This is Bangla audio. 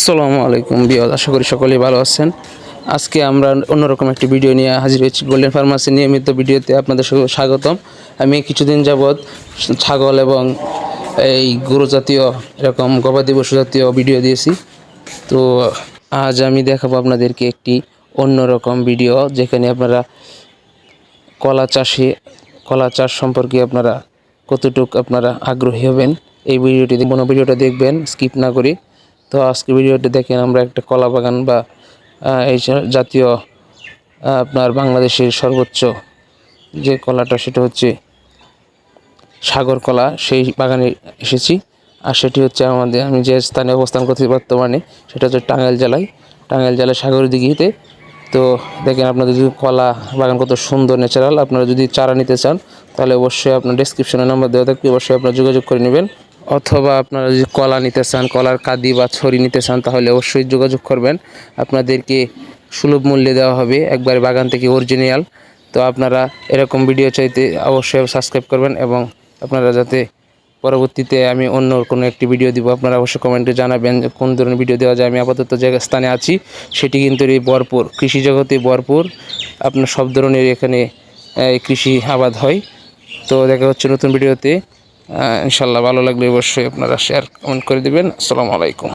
আসসালামু আলাইকুম বিয়াদ আশা করি সকলেই ভালো আছেন। আজকে আমরা অন্যরকম একটি ভিডিও নিয়ে হাজির হয়েছি গোল্ডেন ফার্মাসি নিয়মিত ভিডিওতে আপনাদের স্বাগতম। আমি কিছুদিন যাবৎ ছাগল এবং এই গরু জাতীয় এরকম গবাদি পশু জাতীয় ভিডিও দিয়েছি। তো আজ আমি দেখাবো আপনাদেরকে একটি অন্যরকম ভিডিও, যেখানে আপনারা কলা চাষে, কলা চাষ সম্পর্কে আপনারা কতটুক আপনারা আগ্রহী হবেন, এই ভিডিওটি কোনো ভিডিওটা দেখবেন, স্কিপ না করে তো আজকে ভিডিওটি দেখেন আমরা একটা কলা বাগান বা এই জাতীয় আপনার বাংলাদেশের সর্বোচ্চ যে কলাটা সেটা হচ্ছে সাগর কলা, সেই বাগানে এসেছি। আর সেটি হচ্ছে আমাদের, আমি যে স্থানে অবস্থান করছি বর্তমানে, সেটা হচ্ছে টাঙ্গাইল জেলায়। টাঙ্গাইল জেলার সাগর দিঘিতে তো দেখেন আপনাদের যদি কলা বাগান কত সুন্দর ন্যাচারাল আপনারা যদি চারা নিতে চান, তাহলে অবশ্যই আপনার ডেসক্রিপশনে নাম্বার দেওয়া থাকবে, অবশ্যই আপনারা যোগাযোগ করে নেবেন। অথবা আপনারা যদি কলা নিতে চান, কলার কাদি বা ছড়ি নিতে চান, তাহলে অবশ্যই যোগাযোগ করবেন। আপনাদেরকে সুলভ মূল্যে দেওয়া হবে একবারে বাগান থেকে অরিজিনাল। তো আপনারা এরকম ভিডিও চাইতে অবশ্যই সাবস্ক্রাইব করবেন এবং আপনারা যাতে পরবর্তীতে আমি অন্য কোনো একটি ভিডিও দিব, আপনারা অবশ্যই কমেন্টে জানাবেন কোন ধরনের ভিডিও দেওয়া যায়। আমি আপাতত যে স্থানে আছি, সেটি কিন্তু এই ভরপুর কৃষি জগতে ভরপুর আপনার সব ধরনের এখানে কৃষি আবাদ হয়। তো দেখা হচ্ছে নতুন ভিডিওতে। ইনশাল্লাহ ভালো লাগলে অবশ্যই আপনারা শেয়ার কমেন্ট করে দেবেন। আসসালামু আলাইকুম।